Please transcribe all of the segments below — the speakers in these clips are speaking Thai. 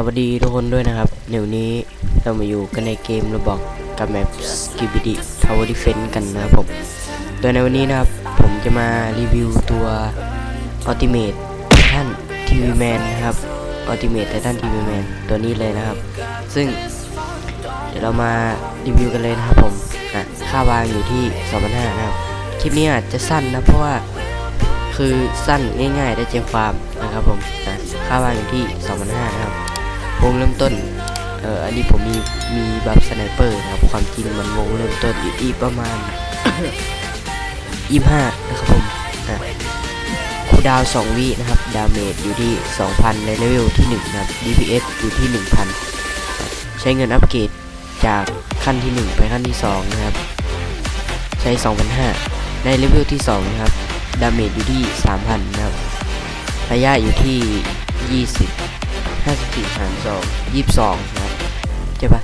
สวัสดีทุกคนด้วยนะครับเดี๋ยวนี้เรามาอยู่กันในเกมระบอกกับแมป Skibidi Tower Defense กันนะครับผมโดยในวันนี้นะครับผมจะมารีวิวตัว Ultimate Titan TV Man นะครับ Ultimate Titan TV Man ตัวนี้เลยนะครับ ซึ่งเดี๋ยวเรามารีวิวกันเลยนะครับผมอะค่าวางอยู่ที่2,500นะครับคลิปนี้อาจจะสั้นนะเพราะว่าคือสั้นง่ายๆได้ใจความนะครับผมอะค่าวางอยู่ที่2,500นะครับ วงเริ่มต้น เอ่อ อันนี้ผมมี มีบัฟสไนเปอร์นะครับ ความจริงมันวงเริ่มต้นอยู่ที่ประมาณ25นะครับผมอะคูดาวน์2วินะครับ ดาเมจอยู่ที่ 2,000 ในเลเวลที่ 1 นะครับ DPS อยู่ที่ 1,000 ใช้เงินอัปเกรดจากขั้นที่ 1 ไปขั้นที่ 2 นะครับ ใช้ 2,500 ในเลเวลที่ 2 นะครับ ดาเมจอยู่ที่ 3,000 นะครับ ระยะอยู่ที่ 20 54หาร2 22นะครับใช่ปะ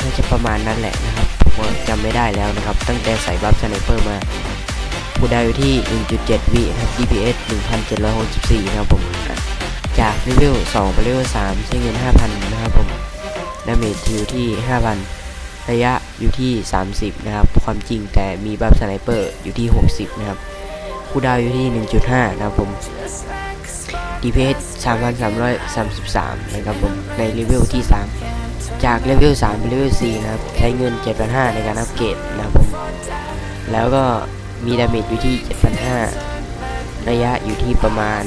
น่าจะประมาณนั้นแหละนะครับผมจำไม่ได้แล้วนะครับ ตั้งแต่ใส่บัฟสไนเปอร์มาผู้ได้อยู่ที่ 1.7 วินะครับ DPS 1,764นะครับผม จากเลเวล2ไปเลเวล3ใช้เงิน 5,000 นะครับผมดาเมจอยู่ที่ 5,000 ระยะอยู่ที่ 30 นะครับ ความจริงแต่มีบัฟสไนเปอร์อยู่ที่ 60 นะครับคูลดาวอยู่ที่ 1.5 นะครับผม DPS 3,333 นะครับผม ในเลเวลที่ 3 จากเลเวล3ไปเลเวล4นะครับ ใช้เงิน 7,500 ในการอัปเกรดนะครับผม แล้วก็มีดาเมจอยู่ที่ 7,500 ระยะอยู่ที่ประมาณ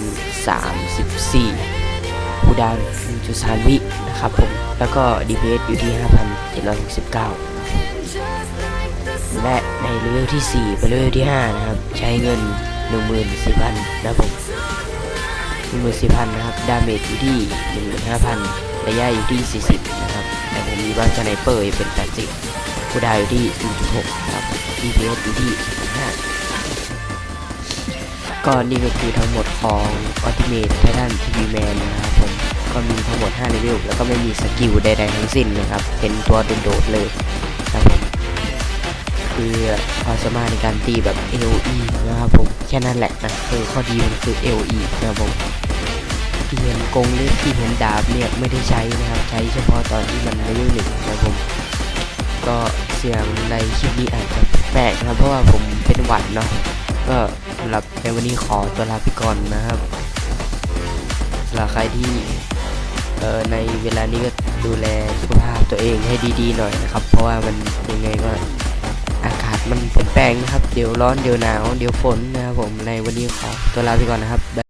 34คูดาวน์1.3วินะครับผม แล้วก็ DPS อยู่ที่ 5,769 และในเลเวลที่4ไปเลเวลที่ 5 นะครับ ใช้เงิน 14,000 นะครับผม มือ14,000นะครับ ดาเมจอยู่ที่15,000ระยะอยู่ที่40นะครับแต่ผมมีบ้านสไนเปอร์เป็น80คูดาวอยู่ที่1.6นะครับ DPS อยู่ที่15ก็นี่ก็คือทั้งหมดของ Ultimate Titan TV Man นะครับผมก็มีทั้งหมด5เลเวลแล้วก็ไม่มีสกิลใดๆทั้งสิ้นนะครับ เป็นตัวโดดๆเลยครับผมคือความสามารถในการตีแบบ AOE นะครับผม แค่นั้นแหละนะคือข้อดีมันคือ AOE นะครับผม ที่เห็นกงหรือที่เห็นดาบเนี่ยไม่ได้ใช้นะครับ ใช้เฉพาะตอนที่มันเลเวลหนึ่งนะครับผม ก็เสียงในคลิปนี้อาจจะแปลกนะครับ เพราะว่าผมเป็นหวัดเนาะ ก็สำหรับในวันนี้ขอตัวลาไปก่อนนะครับสำหรับใครที่เอ่อในเวลานี้ก็ดูแลสุขภาพตัวเองให้ดีๆหน่อยนะครับ เพราะว่ามันยังไงก็อากาศมันเปลี่ยนแปลงนะครับ เดี๋ยวร้อนเดี๋ยวหนาวเดี๋ยวฝนนะครับผมในวันนี้ขอตัวลาไปก่อนนะครับ